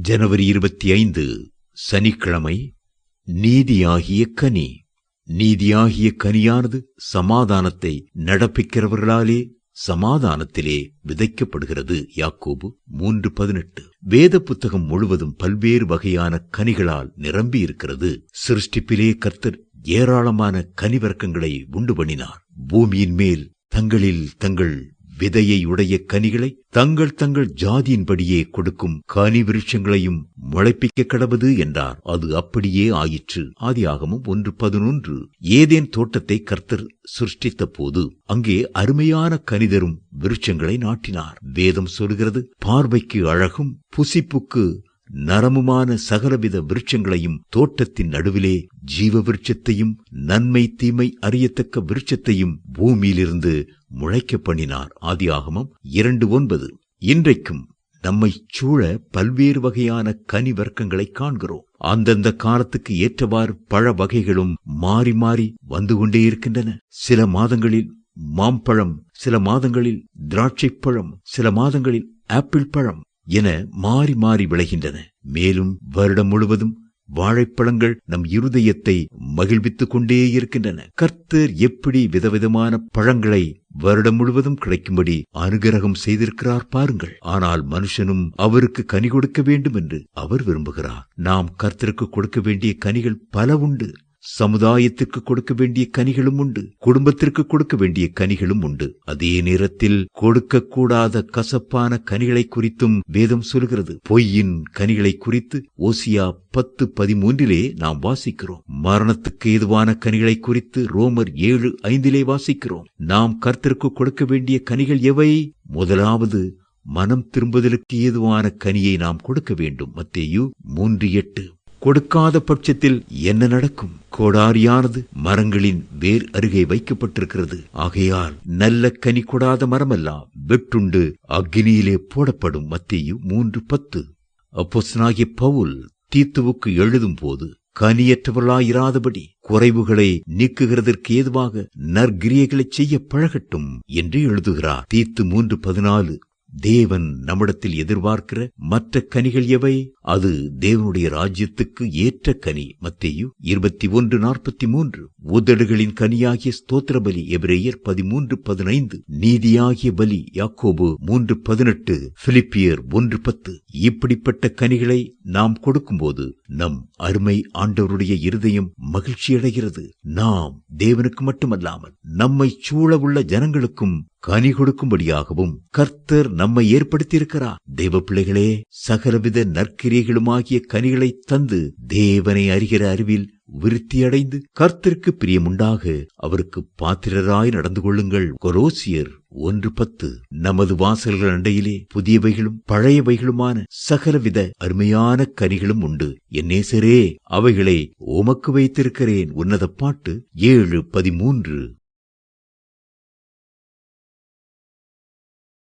ஜனவரி இருபத்தி ஐந்து சனிக்கிழமை நீதியாகிய கனி. நீதியாகிய கனியானது சமாதானத்தை நடப்பிக்கிறவர்களாலே சமாதானத்திலே விதைக்கப்படுகிறது. யாக்கோபு மூன்று பதினெட்டு. வேத புத்தகம் முழுவதும் பல்வேறு வகையான கனிகளால் நிரம்பி இருக்கிறது சிருஷ்டிப்பிலே கர்த்தர் ஏராளமான கனிவர்க்கங்களை உண்டு பண்ணினார். பூமியின் மேல் தங்களில் தங்கள் விதையை உடைய கனிகளை தங்கள் தங்கள் ஜாதியின்படியே கொடுக்கும் கனி விருட்சங்களையும் முளைப்பிக்க கடவது என்றார். அது அப்படியே ஆயிற்று. ஆதியாகமும் ஒன்று பதினொன்று. ஏதேன் தோட்டத்தை கர்த்தர் சிருஷ்டித்த போது அங்கே அருமையான கனிதரும் விருட்சங்களை நாட்டினார். வேதம் சொல்கிறது பார்வைக்கு அழகும் புசிப்புக்கு நரமுமான சகலவித விருட்சங்களையும் தோட்டத்தின் நடுவிலே ஜீவ விருட்சத்தையும் நன்மை தீமை அறியத்தக்க விருட்சத்தையும் பூமியிலிருந்து முளைக்க பண்ணினார் ஆதியாகமம் இரண்டு ஒன்பது. இன்றைக்கும் நம்மை சூழ பல்வேறு வகையான கனி வர்க்கங்களை காண்கிறோம். அந்தந்த காலத்துக்கு ஏற்றவாறு பழ வகைகளும் மாறி மாறி வந்து கொண்டே இருக்கின்றன. சில மாதங்களில் மாம்பழம் சில மாதங்களில் திராட்சை பழம் சில மாதங்களில் ஆப்பிள் பழம் என மாறி மாறி விளைகின்றன. மேலும் வருடம் முழுவதும் வாழைப்பழங்கள் நம் இருதயத்தை மகிழ்வித்துக் கொண்டே இருக்கின்றன. கர்த்தர் எப்படி விதவிதமான பழங்களை வருடம் முழுவதும் கிடைக்கும்படி அனுகிரகம் செய்திருக்கிறார் பாருங்கள். ஆனால் மனுஷனும் அவருக்கு கனி கொடுக்க வேண்டும் என்று அவர் விரும்புகிறார். நாம் கர்த்தருக்கு கொடுக்க வேண்டிய கனிகள் பல உண்டு. சமுதாயத்திற்கு கொடுக்க வேண்டிய கனிகளும் உண்டு. குடும்பத்திற்கு கொடுக்க வேண்டிய கனிகளும் உண்டு. அதே நேரத்தில் கொடுக்கக்கூடாத கசப்பான கனிகளை குறித்தும் வேதம் சொல்கிறது. பொய்யின் கனிகளை குறித்து ஓசியா பத்து பதிமூன்றிலே நாம் வாசிக்கிறோம். மரணத்துக்கு ஏதுவான கனிகளை குறித்து ரோமர் ஏழு ஐந்திலே வாசிக்கிறோம். நாம் கர்த்தருக்கு கொடுக்க வேண்டிய கனிகள் எவை? முதலாவது மனம் திரும்புதலுக்கு ஏதுவான கனியை நாம் கொடுக்க வேண்டும். மத்தேயு மூன்று எட்டு. கொடுக்காத பட்சத்தில் என்ன நடக்கும்? கோடாரியானது மரங்களின் வேர் அருகே வைக்கப்பட்டிருக்கிறது. ஆகையால் நல்ல கனி கொடாத மரமெல்லாம் வெட்டுண்டு அக்னியிலே போடப்படும் மத்தியு மூன்று பத்து. அப்போசனாகிய பவுல் தீத்துவுக்கு எழுதும் போது கனியற்றவர்களாயிராதபடி குறைவுகளை நீக்குகிறதற்கு ஏதுவாக நற்கிரியைகளை செய்ய பழகட்டும் என்று எழுதுகிறார். தீத்து மூன்று பதினாலு தேவன் நம்மிடத்தில் எதிர்பார்க்கிற மற்ற கனிகள் எவை? அது தேவனுடைய ராஜ்யத்துக்கு ஏற்ற கனி. மத்தேயு இருபத்தி ஒன்று நாற்பத்தி மூன்று உதடுகளின் கனியாகிய ஸ்தோத்திர பலி எபிரேயர் பதிமூன்று பதினைந்து. நீதியாகிய பலி யாக்கோபு மூன்று பதினெட்டு. பிலிப்பியர் ஒன்று பத்து. இப்படிப்பட்ட கனிகளை நாம் கொடுக்கும்போது நம் அருமை ஆண்டவருடைய இருதயம் மகிழ்ச்சி அடைகிறது நாம் தேவனுக்கு மட்டுமல்லாமல் நம்மை சூழ உள்ள ஜனங்களுக்கும் கனி கொடுக்கும்படியாகவும் கர்த்தர் நம்மை ஏற்படுத்தியிருக்கிறார். தெய்வ பிள்ளைகளே சகலவித நற்கிரியைகளுமாகிய கனிகளை தந்து தேவனை அறிகிற அறிவில் விருத்தியடைந்து கர்த்திற்கு பிரியமுண்டாக அவருக்கு பாத்திரராய் நடந்து கொள்ளுங்கள். கொரோசியர் ஒன்று பத்து. நமது வாசல்கள் அண்டையிலே புதியவைகளும் பழையவைகளுமான சகலவித அருமையான கனிகளும் உண்டு. என்னேசரே அவைகளை உமக்கு வைத்திருக்கிறேன். உன்னத பாட்டு ஏழு பதிமூன்று.